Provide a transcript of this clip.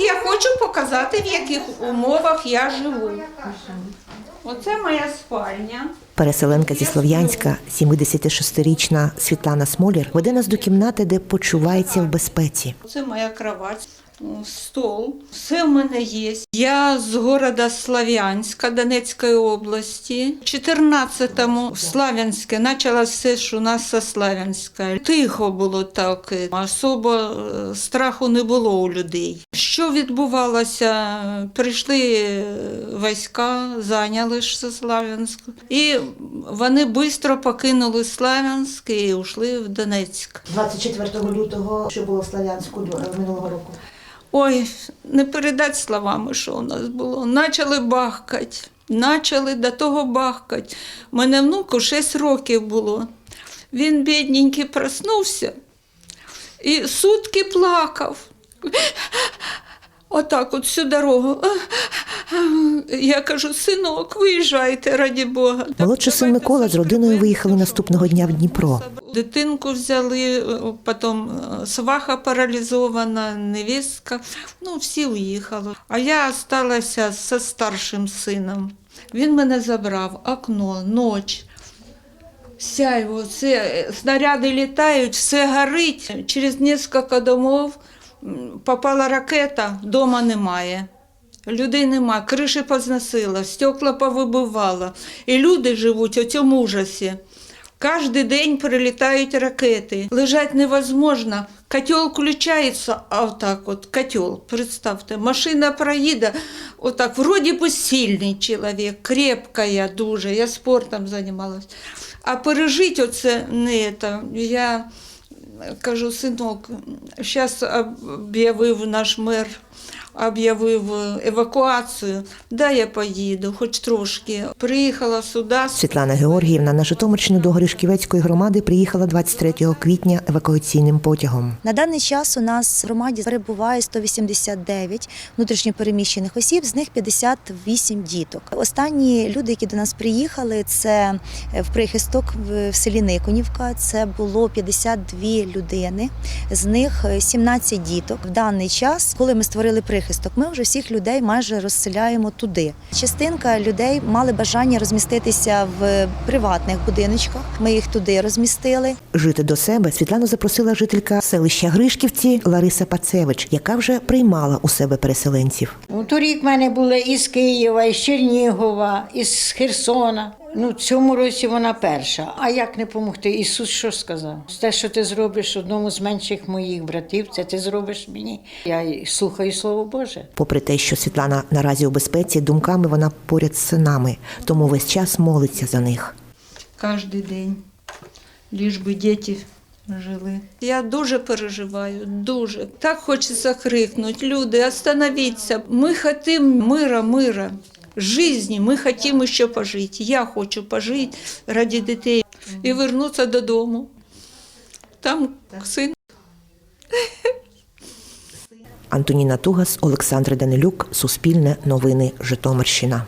Я хочу показати, в яких умовах я живу. Оце моя спальня. Переселенка зі Слов'янська, 76-річна Світлана Смолір, веде нас до кімнати, де почувається в безпеці. Це моя кровать, стол. Все в мене є. Я з города Славянська Донецької області. В 14-му в Славянське почалось все, що у нас со Славянська. Тихо було так, особо е, страху не було у людей. Що відбувалося? Прийшли е, війська, зайняли ж це Славянськ. І вони швидко покинули Славянськ і йшли в Донецьк. 24 лютого, що було в Слов'янську минулого року. Ой, не передати словами, що у нас було. Начали бахкати, начали до того бахкати. У мене внуку 6 років було. Він, бідненький, проснувся і сутки плакав. Отак, от всю дорогу. Я кажу, синок, виїжджайте, раді Бога. Молодший син Микола з родиною виїхали наступного дня в Дніпро. Дитинку взяли, потім е, сваха паралізована, невістка. Ну, всі уїхали. А я залишилася зі старшим сином. Він мене забрав, окно, ніч. Сяйво, це, е, снаряди літають, все горить. Через кілька домов попала ракета, дома немає. Людей нема, криші позносила, стекла повибивала. І люди живуть у цьому ужасі. Кожен день прилітають ракети. Лежать невозможно. Котел включається, а отак от котел, представте, машина проїде, отак, вроді би сильний чоловік, крепкая дуже, я спортом займалась. А пережити оце не це, я кажу, синок, зараз об'явив наш мер, об'явив евакуацію, да я поїду, хоч трошки. Приїхала сюди, Світлана Георгіївна на Житомирщину до Горішківецької громади приїхала 23 квітня евакуаційним потягом. На даний час у нас в громаді перебуває 189 внутрішньопереміщених осіб, з них 58 діток. Останні люди, які до нас приїхали, це в прихисток в в селі Никонівка. Це було 52 людини, з них 17 діток. В даний час, коли ми створили прихисток, ми вже всіх людей майже розселяємо туди. Частинка людей мали бажання розміститися в приватних будиночках. Ми їх туди розмістили. Жити до себе Світлану запросила жителька селища Гришківці Лариса Пацевич, яка вже приймала у себе переселенців. Ну, торік в мене були із Києва, із Чернігова, із Херсона. Ну, в цьому році вона перша. А як не допомогти? Ісус що сказав? Те, що ти зробиш одному з менших моїх братів, це ти зробиш мені. Я й слухаю Слово Боже. Попри те, що Світлана наразі у безпеці, думками вона поряд з синами, тому весь час молиться за них. кожен день, ліж би діти жили. Я дуже переживаю, дуже. Так хочеться крикнути. Люди, остановіться. Ми хочемо мира, мира. Жизни, ми хочемо ще пожити. Я хочу пожити ради дітей і вернутися додому. Там син Антоніна Тугас, Олександр Данилюк, Суспільне новини, Житомирщина.